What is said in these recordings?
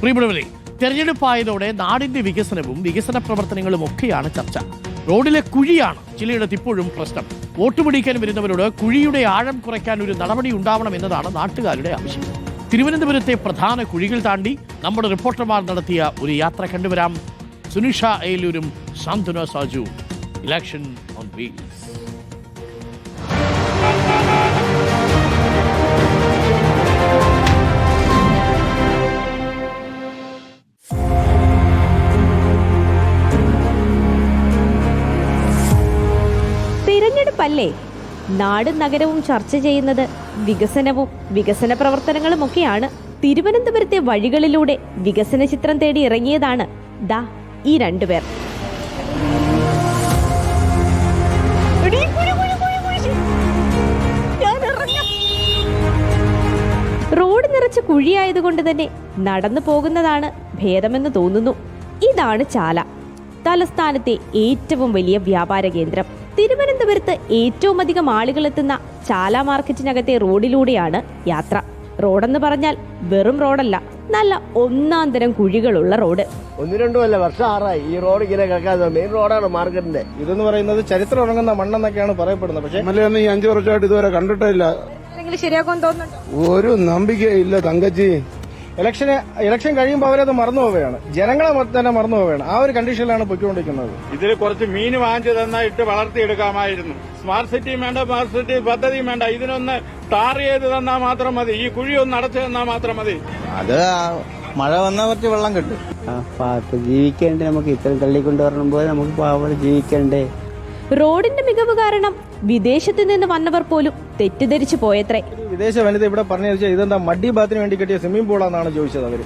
പ്രിയമുള്ളവരെ തെരഞ്ഞെടുപ്പായതോടെ നാടിന്റെ വികസനവും വികസന പ്രവർത്തനങ്ങളും ഒക്കെയാണ് ചർച്ച. റോഡിലെ കുഴിയാണ് ചിലയിടത്ത് ഇപ്പോഴും പ്രശ്നം. വോട്ട് പിടിക്കാൻ വരുന്നവരോട് കുഴിയുടെ ആഴം കുറയ്ക്കാൻ ഒരു നടപടി ഉണ്ടാവണം എന്നതാണ് നാട്ടുകാരുടെ ആവശ്യം. തിരുവനന്തപുരത്തെ പ്രധാന കുഴികൾ താണ്ടി നമ്മുടെ റിപ്പോർട്ടർമാർ നടത്തിയ ഒരു യാത്ര കണ്ടുവരാം. Sunisha ഏലൂരും Santhwana Saju. Election on wheels തിരഞ്ഞെടുപ്പല്ലേ നാടും നഗരവും ചർച്ച ചെയ്യുന്നത് വികസനവും വികസന പ്രവർത്തനങ്ങളും ഒക്കെയാണ് തിരുവനന്തപുരത്തെ വഴികളിലൂടെ വികസന ചിത്രം തേടി ഇറങ്ങിയതാണ് ദാ ഈ രണ്ടുപേർ. റോഡ് നിറച്ച് കുഴിയായതുകൊണ്ട് തന്നെ നടന്നു പോകുന്നതാണ് ഭേദമെന്ന് തോന്നുന്നു. ഇതാണ് ചാല. തലസ്ഥാനത്തെ ഏറ്റവും വലിയ വ്യാപാര കേന്ദ്രം. തിരുവനന്തപുരത്ത് ഏറ്റവും അധികം ആളുകൾ എത്തുന്ന ചാല മാർക്കറ്റിനകത്തെ റോഡിലൂടെയാണ് യാത്ര. റോഡെന്ന് പറഞ്ഞാൽ വെറും റോഡല്ല നല്ല ഒന്നാം തരം കുഴികളുള്ള റോഡ്. ഒന്ന് രണ്ടും അല്ല വർഷം ആറായി. ഈ റോഡ് ഇങ്ങനെ കിടക്കാതെ മെയിൻ റോഡാണ് മാർക്കറ്റിന്റെ. ഇതെന്ന് പറയുന്നത് ചരിത്രം ഉറങ്ങുന്ന മണ്ണെന്നൊക്കെയാണ് പറയപ്പെടുന്നത്. പക്ഷേ എം എൽ എ ഒന്നും ഈ അഞ്ചു വർഷമായിട്ട് ഇതുവരെ കണ്ടിട്ടില്ല ഒരു നമ്പിക്കയില്ല തങ്കച്ചി. ഇലക്ഷന് ഇലക്ഷൻ കഴിയുമ്പോൾ അവരത് മറന്നു പോവുകയാണ്. ജനങ്ങളെ തന്നെ മറന്നു പോവുകയാണ്. ആ ഒരു കണ്ടീഷനിലാണ് പൊയ്ക്കൊണ്ടിരിക്കുന്നത്. ഇതിൽ കുറച്ച് മീൻ വാങ്ങിച്ചു തന്നാൽ ഇട്ട് വളർത്തിയെടുക്കാമായിരുന്നു. സ്മാർട്ട് സിറ്റിയും വേണ്ട സ്മാർട്ട് സിറ്റി പദ്ധതിയും വേണ്ട. ഇതിനൊന്ന് ടാർ ചെയ്ത് തന്നാൽ മാത്രം മതി. ഈ കുഴി ഒന്ന് അടച്ചു തന്നാൽ മാത്രം മതി. അത് മഴ വന്നാൽ കുറച്ച് വെള്ളം കിട്ടും. ജീവിക്കേണ്ടേ ജീവിക്കണ്ടേ നമുക്ക്. ഇത്രയും തള്ളിക്കൊണ്ട് വരുമ്പോൾ നമുക്ക് പാവം ജീവിക്കണ്ടേ. റോഡിന്റെ മികവ് കാരണം വിദേശത്ത് നിന്ന് വന്നവർ പോലും തെറ്റിദ്ധരിച്ചു പോയത്രേ. വിദേശ വനിത ഇവിടെ പറഞ്ഞു വെച്ചാൽ ഇതെന്താ മഡി ബാത്തിന് വേണ്ടി കെട്ടിയ സ്വിമ്മിംഗ് പൂളാണെന്നാണ് ചോദിച്ചത് അവർ.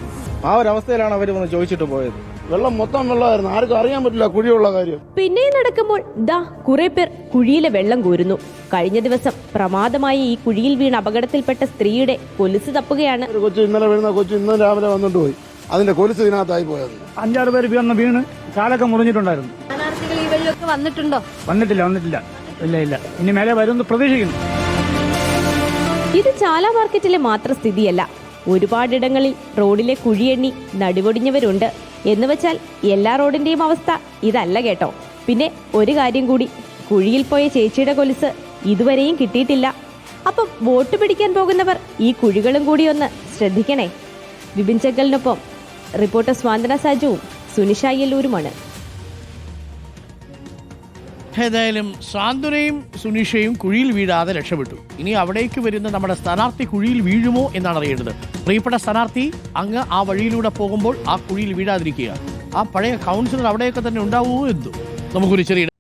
ആ ഒരു അവസ്ഥയിലാണ് അവർ വന്ന് ചോദിച്ചിട്ട് പോയത്. വെള്ളം മൊത്തം വെള്ളമായിരുന്നു. ആർക്കും അറിയാൻ പറ്റില്ല കുഴിയുള്ള കാര്യം. പിന്നെ നടക്കുമ്പോൾ ദാ കുറെ പേർ കുഴിയിലെ വെള്ളം കോരുന്നു. കഴിഞ്ഞ ദിവസം പ്രമാദമായി ഈ കുഴിയിൽ വീണ് അപകടത്തിൽപ്പെട്ട സ്ത്രീയുടെ കൊലുസ് തപ്പുകയാണ്. ഒരു കൊച്ചു ഇന്നലെ വീഴുന്ന കൊച്ചു ഇന്നും രാവിലെ വന്നിട്ട് പോയി. അതിന്റെ കൊലുസ് ഇതിനകത്തായി പോയത്. അഞ്ചാറ് പേര് വീണ് വീണ് കാലൊക്കെ മുറിഞ്ഞിട്ടുണ്ടായിരുന്നു. സ്ഥാനാർത്ഥികൾ ഈ വഴിയൊക്കെ വന്നിട്ടുണ്ടോ? വന്നിട്ടില്ല വന്നിട്ടില്ല. ഇല്ല ഇല്ല. ഇനി മേലെ വരുമെന്ന് പ്രതീക്ഷിക്കുന്നു. ഇത് ചാല മാർക്കറ്റിലെ മാത്രം സ്ഥിതിയല്ല. ഒരുപാടിടങ്ങളിൽ റോഡിലെ കുഴിയെണ്ണി നടുവൊടിഞ്ഞവരുണ്ട് എന്ന് വെച്ചാൽ എല്ലാ റോഡിന്റെയും അവസ്ഥ ഇതല്ല കേട്ടോ. പിന്നെ ഒരു കാര്യം കൂടി. കുഴിയിൽ പോയ ചേച്ചിയുടെ കൊലുസ് ഇതുവരെയും കിട്ടിയിട്ടില്ല. അപ്പം വോട്ട് പിടിക്കാൻ പോകുന്നവർ ഈ കുഴികളും കൂടി ഒന്ന് ശ്രദ്ധിക്കണേ. വിപിൻ ചക്കലിനൊപ്പം റിപ്പോർട്ടർ സ്വാന്തന സാജുവും സുനിഷ അയ്യല്ലൂരുമാണ്. ഏതായാലും സാന്ത്വനയും സുനിഷയും കുഴിയിൽ വീഴാതെ രക്ഷപ്പെട്ടു. ഇനി അവിടേക്ക് വരുന്ന നമ്മുടെ സ്ഥാനാർത്ഥി കുഴിയിൽ വീഴുമോ എന്നാണ് അറിയേണ്ടത്. പ്രിയപ്പെട്ട സ്ഥാനാർത്ഥി അങ്ങ് ആ വഴിയിലൂടെ പോകുമ്പോൾ ആ കുഴിയിൽ വീഴാതിരിക്കുക. ആ പഴയ കൗൺസിലർ അവിടെയൊക്കെ തന്നെ ഉണ്ടാവുമോ എന്തോ? നമുക്കൊരു ചെറിയ